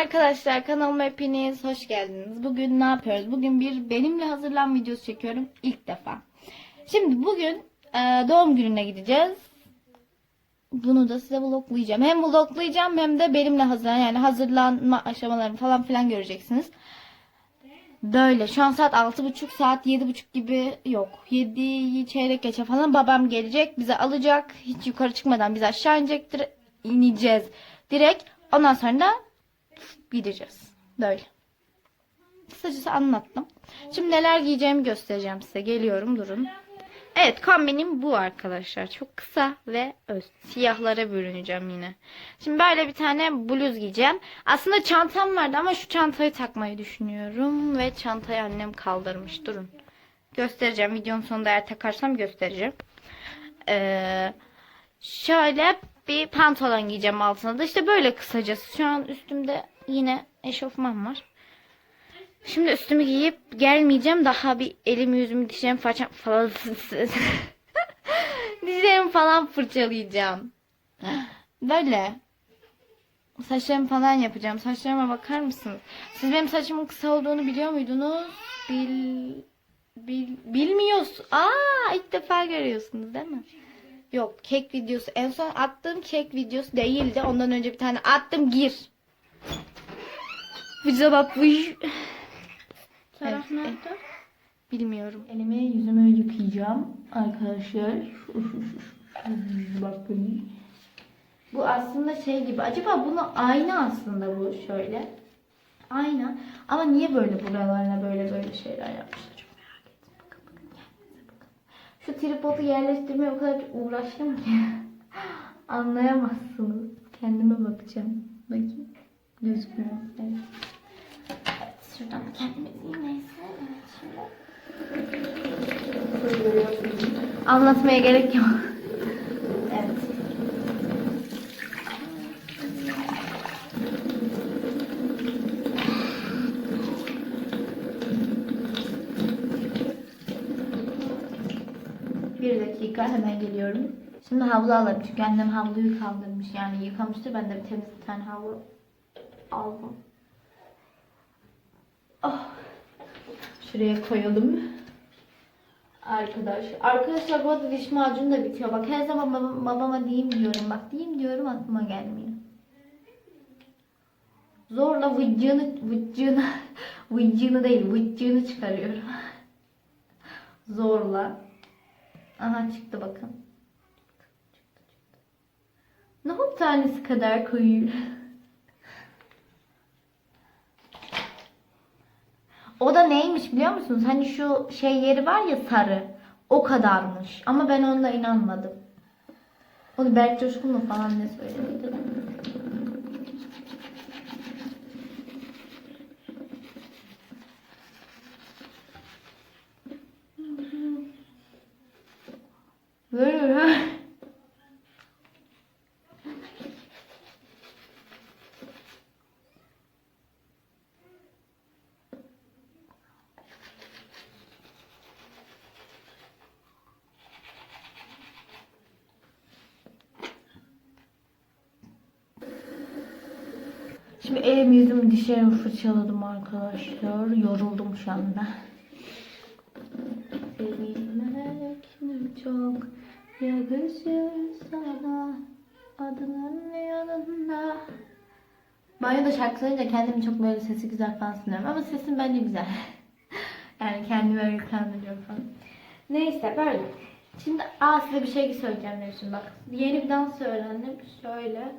arkadaşlar kanalıma hepiniz hoş geldiniz. Bugün ne yapıyoruz? Bugün bir benimle hazırlan videosu çekiyorum ilk defa. Şimdi bugün e, doğum gününe gideceğiz. Bunu da size vloglayacağım. Hem vloglayacağım hem de benimle hazırlan yani hazırlanma aşamalarını falan filan göreceksiniz. Böyle şu an saat 6.30 saat 7.30 gibi yok. 7'yi çeyrek geçe falan babam gelecek bizi alacak. Hiç yukarı çıkmadan bizi aşağı inecektir. ineceğiz direkt. Ondan sonra da gideceğiz. Böyle. Kısacası anlattım. Şimdi neler giyeceğimi göstereceğim size. Geliyorum durun. Evet kombinim bu arkadaşlar. Çok kısa ve öz. Siyahlara bürüneceğim yine. Şimdi böyle bir tane bluz giyeceğim. Aslında çantam vardı ama şu çantayı takmayı düşünüyorum. Ve çantayı annem kaldırmış. Durun. Göstereceğim. Videonun sonunda eğer takarsam göstereceğim. Ee, şöyle bir pantolon giyeceğim altına da. İşte böyle kısacası. Şu an üstümde yine eşofman var. Şimdi üstümü giyip gelmeyeceğim. Daha bir elimi yüzümü dişlerimi falan falan dişlerimi falan fırçalayacağım. Böyle. Saçlarımı falan yapacağım. Saçlarıma bakar mısınız? Siz benim saçımın kısa olduğunu biliyor muydunuz? Bil, bil bilmiyorsunuz. Aa ilk defa görüyorsunuz değil mi? Yok kek videosu. En son attığım kek videosu değildi. Ondan önce bir tane attım gir. Vıca bak vıj. Taraf Evet, nerede? Bilmiyorum. Elimi yüzümü yıkayacağım arkadaşlar. Bakın. Bu aslında şey gibi. Acaba bunu ayna aslında bu şöyle. Ayna. Ama niye böyle buralarına böyle böyle şeyler yapmışlar? Çok merak ettim. Bakın bakın. Kendinize bakın. Şu tripodu yerleştirmeye o kadar çok uğraştım ki. Anlayamazsınız. Kendime bakacağım. Bakayım. Gözükmüyor. Evet, şuradan da kendime diyeyim neyse. Evet, şimdi. Anlatmaya gerek yok. Evet. Bir dakika hemen geliyorum. Şimdi havlu alalım çünkü annem havluyu kaldırmış yani yıkamıştır. Ben de bir temiz bir tane havlu aldım. Oh. Şuraya koyalım. Arkadaş. Arkadaşlar bu arada diş macunu da bitiyor. Bak her zaman babam, babama diyeyim diyorum. Bak diyeyim diyorum aklıma gelmiyor. Zorla vıccığını, vıccığını, vıccığını değil vıccığını çıkarıyorum. Zorla. Aha çıktı bakın. Nohut tanesi kadar koyu. O da neymiş biliyor musunuz? Hani şu şey yeri var ya sarı. O kadarmış. Ama ben ona inanmadım. Onu Berk Coşkun mu falan ne söylediydi? Böyle. Şimdi elim yüzümü dişlerimi fırçaladım arkadaşlar. Yoruldum şu anda. Sevilmek ne çok yakışır sana adının yanında. Banyoda şarkı söyleyince kendimi çok böyle sesi güzel falan sunuyorum ama sesim bence güzel. yani kendimi öyle kandırıyorum falan. Neyse böyle. Şimdi aa size bir şey söyleyeceğim Nevşin bak. Yeni bir dans öğrendim. Şöyle.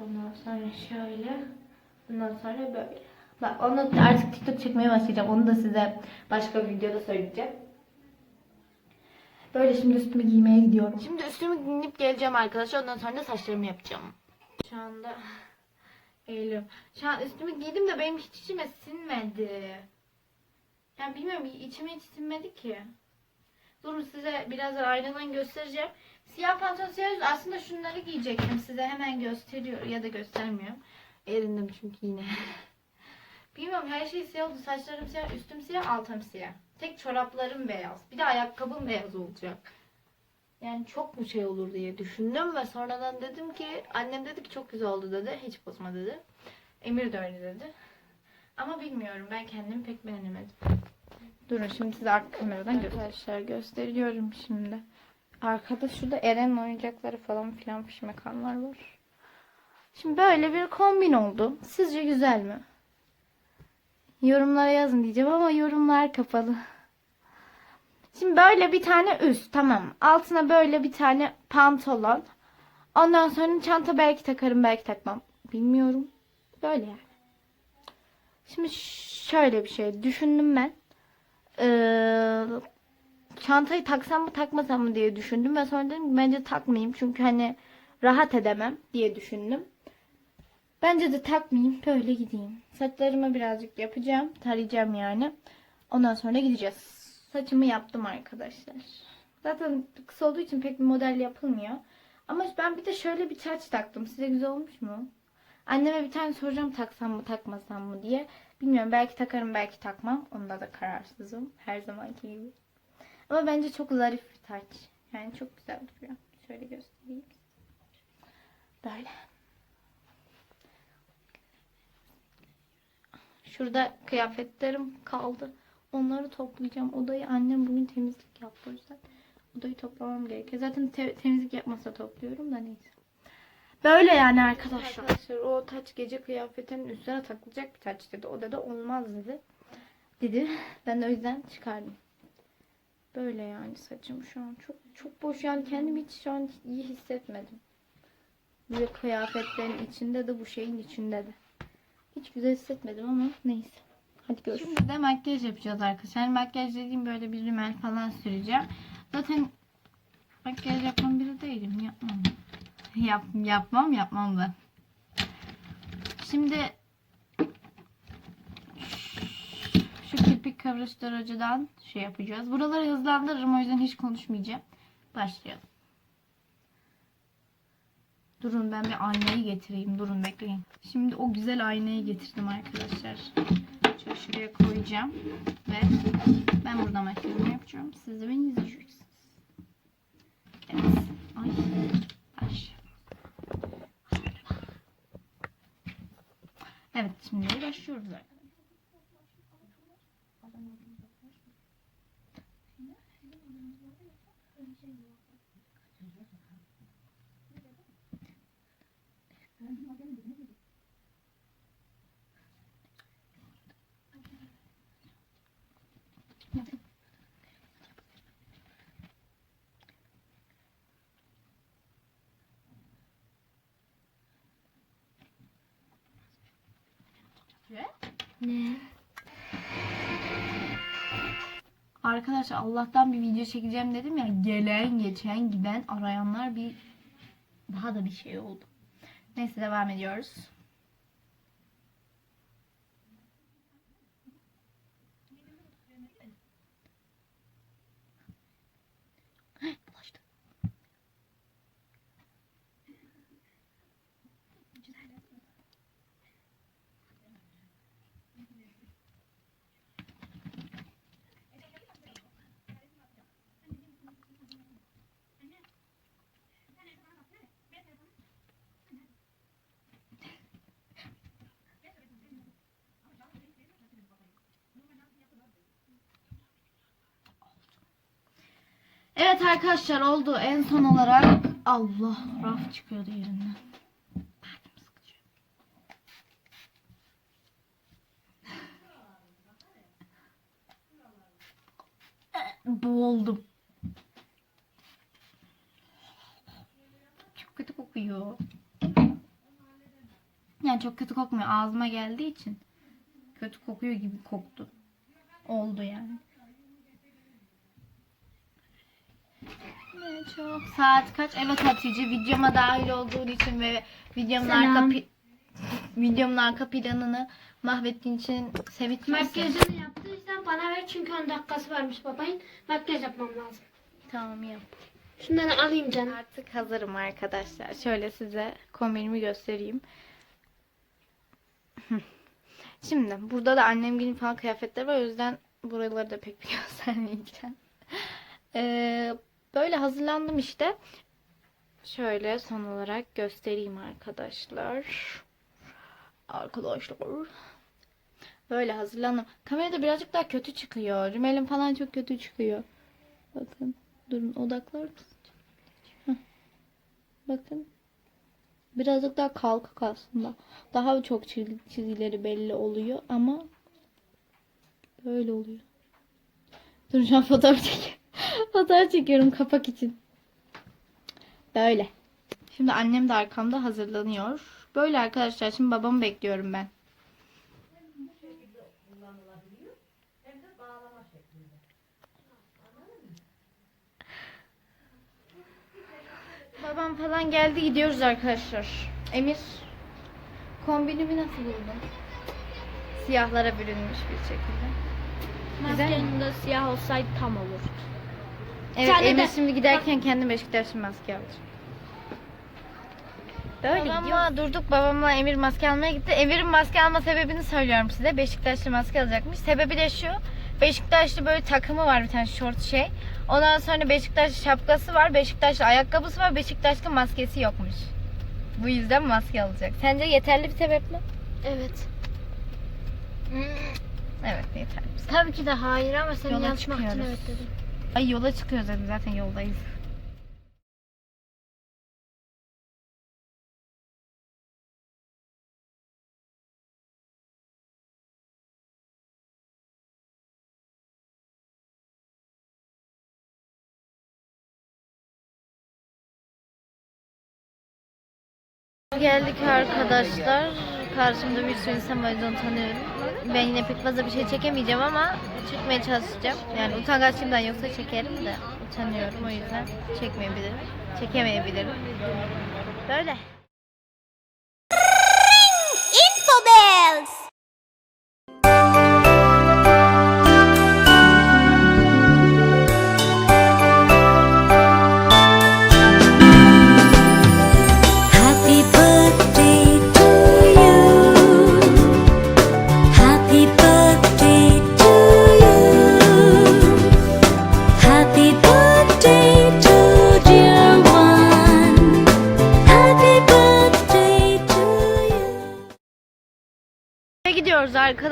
Ondan sonra şöyle. Ondan sonra böyle. Bak onu artık TikTok çekmeye başlayacağım. Onu da size başka bir videoda söyleyeceğim. Böyle şimdi üstümü giymeye gidiyorum. Şimdi üstümü giyinip geleceğim arkadaşlar. Ondan sonra da saçlarımı yapacağım. Şu anda eğiliyorum. Şu an üstümü giydim de benim hiç içime sinmedi. Yani bilmiyorum içime hiç sinmedi ki. Durun size birazdan aynadan göstereceğim. Siyah pantolon siyah. Aslında şunları giyecektim. Size hemen gösteriyor ya da göstermiyorum. Erindim çünkü yine. Bilmiyorum her şey siyah oldu. Saçlarım siyah, üstüm siyah, altım siyah. Tek çoraplarım beyaz. Bir de ayakkabım beyaz olacak. Yani çok mu şey olur diye düşündüm ve sonradan dedim ki annem dedi ki çok güzel oldu dedi. Hiç bozma dedi. Emir de öyle dedi. Ama bilmiyorum ben kendimi pek beğenemedim. Durun şimdi size arka kameradan arkadaşlar gösteriyorum şimdi. Arkada şurada Eren oyuncakları falan filan fişmekanlar var. Şimdi böyle bir kombin oldu. Sizce güzel mi? Yorumlara yazın diyeceğim ama yorumlar kapalı. Şimdi böyle bir tane üst tamam. Altına böyle bir tane pantolon. Ondan sonra çanta belki takarım belki takmam. Bilmiyorum. Böyle yani. Şimdi şöyle bir şey düşündüm ben. Ee, çantayı taksam mı takmasam mı diye düşündüm ve sonra dedim bence takmayayım çünkü hani rahat edemem diye düşündüm. Bence de takmayayım böyle gideyim. Saçlarımı birazcık yapacağım. Tarayacağım yani. Ondan sonra gideceğiz. Saçımı yaptım arkadaşlar. Zaten kısa olduğu için pek bir model yapılmıyor. Ama ben bir de şöyle bir taç taktım. Size güzel olmuş mu? Anneme bir tane soracağım taksam mı takmasam mı diye. Bilmiyorum belki takarım belki takmam. Onda da kararsızım. Her zamanki gibi. Ama bence çok zarif bir taç. Yani çok güzel duruyor. Şöyle göstereyim. Böyle. Şurada kıyafetlerim kaldı. Onları toplayacağım. Odayı annem bugün temizlik yaptı o yüzden. Odayı toplamam gerekiyor. Zaten te- temizlik yapmasa topluyorum da neyse. Böyle yani arkadaşlar. Arkadaşlar o taç gece kıyafetinin üstüne takılacak bir taç dedi. O da olmaz dedi. Dedi. Ben de o yüzden çıkardım. Böyle yani saçım şu an çok çok boş yani kendimi hiç şu an iyi hissetmedim. Böyle kıyafetlerin içinde de bu şeyin içinde de. Hiç güzel hissetmedim ama neyse. Hadi görüşürüz. Şimdi de makyaj yapacağız arkadaşlar. Makyaj dediğim böyle bir rimel falan süreceğim. Zaten makyaj yapan biri değilim. Yapmam. Yap, yapmam yapmam ben. Şimdi şu kirpik kıvrıştırıcıdan şey yapacağız. Buraları hızlandırırım o yüzden hiç konuşmayacağım. Başlayalım. Durun ben bir aynayı getireyim. Durun bekleyin. Şimdi o güzel aynayı getirdim arkadaşlar. Şöyle şuraya koyacağım. Ve ben burada makyajımı yapacağım. Siz de beni izleyeceksiniz. Evet. Ay. Baş. Evet şimdi başlıyoruz arkadaşlar. Ne? Arkadaşlar Allah'tan bir video çekeceğim dedim ya. Gelen, geçen, giden, arayanlar bir daha da bir şey oldu. Neyse devam ediyoruz. Evet arkadaşlar oldu. En son olarak Allah raf çıkıyordu yerinden. Boğuldum. Çok kötü kokuyor. Yani çok kötü kokmuyor. Ağzıma geldiği için kötü kokuyor gibi koktu. Oldu yani. Ne çok. Saat kaç? Evet Hatice videoma dahil olduğun için ve videomun Selam. arka pi- videomun arka planını mahvettiğin için sevit Makyajını yaptıysan bana ver çünkü 10 dakikası varmış babayın. Makyaj yapmam lazım. Tamam yap. Şunları alayım canım. Artık hazırım arkadaşlar. Şöyle size kombinimi göstereyim. Şimdi burada da annem gibi falan kıyafetler var. O yüzden buraları da pek bir göstermeyeceğim. Ee, böyle hazırlandım işte. Şöyle son olarak göstereyim arkadaşlar. Arkadaşlar. Böyle hazırlandım. Kamerada birazcık daha kötü çıkıyor. Rimelim falan çok kötü çıkıyor. Bakın. Durun odaklar. Bakın. Birazcık daha kalkık aslında. Daha çok çiz- çizgileri belli oluyor ama böyle oluyor. Dur şu an fotoğraf çekiyorum. Fotoğraf çekiyorum kapak için. Böyle. Şimdi annem de arkamda hazırlanıyor. Böyle arkadaşlar şimdi babamı bekliyorum ben. Babam falan geldi gidiyoruz arkadaşlar. Emir kombinimi nasıl buldun? Siyahlara bürünmüş bir şekilde. Güzel mi? Maskenin de siyah olsaydı tam olur. Evet tane Emir de- şimdi giderken kendi Beşiktaşlı maske alacak. Böyle Babamla durduk babamla Emir maske almaya gitti. Emir'in maske alma sebebini söylüyorum size. Beşiktaşlı maske alacakmış. Sebebi de şu. Beşiktaşlı böyle takımı var bir tane short şey. Ondan sonra Beşiktaşlı şapkası var. Beşiktaşlı ayakkabısı var. Beşiktaşlı maskesi yokmuş. Bu yüzden maske alacak. Sence yeterli bir sebep mi? Evet. Evet yeterli. Tabii ki de hayır ama senin Yola yazmak için çıkıyoruz. evet dedim. Ay yola çıkıyoruz dedim zaten yoldayız. Geldik arkadaşlar. Karşımda bir sürü insan var o yüzden tanıyorum. Ben yine pek fazla bir şey çekemeyeceğim ama çekmeye çalışacağım. Yani utangaçlığımdan yoksa çekerim de utanıyorum o yüzden çekmeyebilirim. Çekemeyebilirim. Böyle.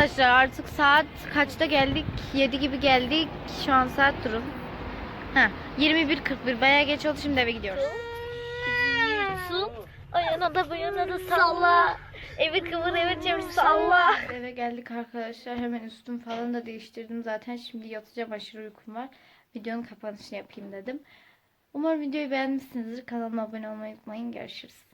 Arkadaşlar. Artık saat kaçta geldik? 7 gibi geldik. Şu an saat durun. Ha, 21.41. Bayağı geç oldu. Şimdi eve gidiyoruz. Ayağına da bu yana da salla. Evi kıvır eve çevir salla. Eve geldik arkadaşlar. Hemen üstüm falan da değiştirdim. Zaten şimdi yatacağım. Aşırı uykum var. Videonun kapanışını yapayım dedim. Umarım videoyu beğenmişsinizdir. Kanalıma abone olmayı unutmayın. Görüşürüz.